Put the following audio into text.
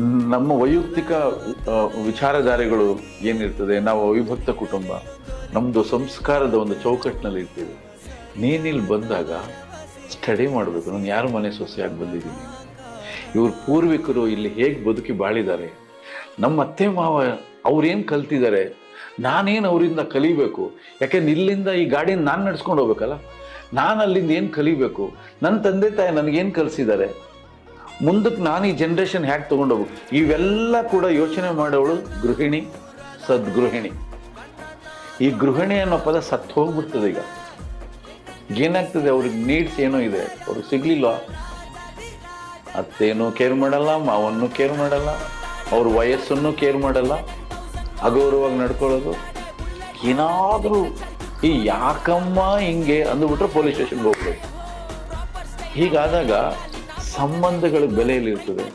ನಮ್ಮ ವೈಯಕ್ತಿಕ ವಿಚಾರಧಾರೆಗಳು ಏನಿರ್ತದೆ, ನಾವು ಅವಿಭಕ್ತ ಕುಟುಂಬ ನಮ್ಮದು ಸಂಸ್ಕಾರದ ಒಂದು ಚೌಕಟ್ಟಿನಲ್ಲಿ ಇರ್ತೀವಿ. ನೀನಿಲ್ಲಿ ಬಂದಾಗ ಸ್ಟಡಿ ಮಾಡಬೇಕು. ನಾನು ಯಾರು ಮನೆ ಸೊಸೆಯಾಗಿ ಬಂದಿದ್ದೀನಿ? ಇವ್ರ ಪೂರ್ವಿಕರು ಇಲ್ಲಿ ಹೇಗೆ ಬದುಕಿ ಬಾಳಿದ್ದಾರೆ? ನಮ್ಮ ಅತ್ತೆ, ಮಾವ ಅವ್ರೇನು ಕಲ್ತಿದ್ದಾರೆ? ನಾನೇನು ಅವರಿಂದ ಕಲಿಬೇಕು? ಯಾಕೆಂದ್ರೆ ಇಲ್ಲಿಂದ ಈ ಗಾಡಿನ ನಾನು ನಡ್ಸ್ಕೊಂಡು ಹೋಗ್ಬೇಕಲ್ಲ? ನಾನು ಅಲ್ಲಿಂದ ಏನು ಕಲಿಬೇಕು? ನನ್ನ ತಂದೆ ತಾಯಿ ನನಗೇನು ಕಲಿಸಿದ್ದಾರೆ? ಮುಂದಕ್ಕೆ ನಾನು ಈ ಜನ್ರೇಷನ್ ಹ್ಯಾಕ್ ತೊಗೊಂಡೋಗು. ಇವೆಲ್ಲ ಕೂಡ ಯೋಚನೆ ಮಾಡೋಳು ಗೃಹಿಣಿ, ಸದ್ಗೃಹಿಣಿ. ಈ ಗೃಹಿಣಿ ಅನ್ನೋ ಪದ ಸತ್ತು ಹೋಗ್ಬಿಡ್ತದೆ ಈಗ. ಏನಾಗ್ತದೆ? ಅವ್ರಿಗೆ ನೀಡ್ಸ್ ಏನೋ ಇದೆ. ಅವ್ರಿಗೆ ಸಿಗ್ಲಿಲ್ಲ. ಅತ್ತೇನು ಕೇರ್ ಮಾಡಲ್ಲ, ಮಾವನ್ನು ಕೇರ್ ಮಾಡಲ್ಲ, ಅವ್ರ ವಯಸ್ಸನ್ನು ಕೇರ್ ಮಾಡಲ್ಲ. ಅಗೌರವಾಗಿ ನಡ್ಕೊಳ್ಳೋದು. ಏನಾದರೂ ಈ ಯಾಕಮ್ಮ ಹಿಂಗೆ ಅಂದ್ಬಿಟ್ರೆ ಪೊಲೀಸ್ ಸ್ಟೇಷನ್ಗೆ ಹೋಗ್ಬೇಕು. ಹೀಗಾದಾಗ ಸಂಬಂಧಗಳ ಬೆಲೆಯಲ್ಲಿರ್ತದೆ.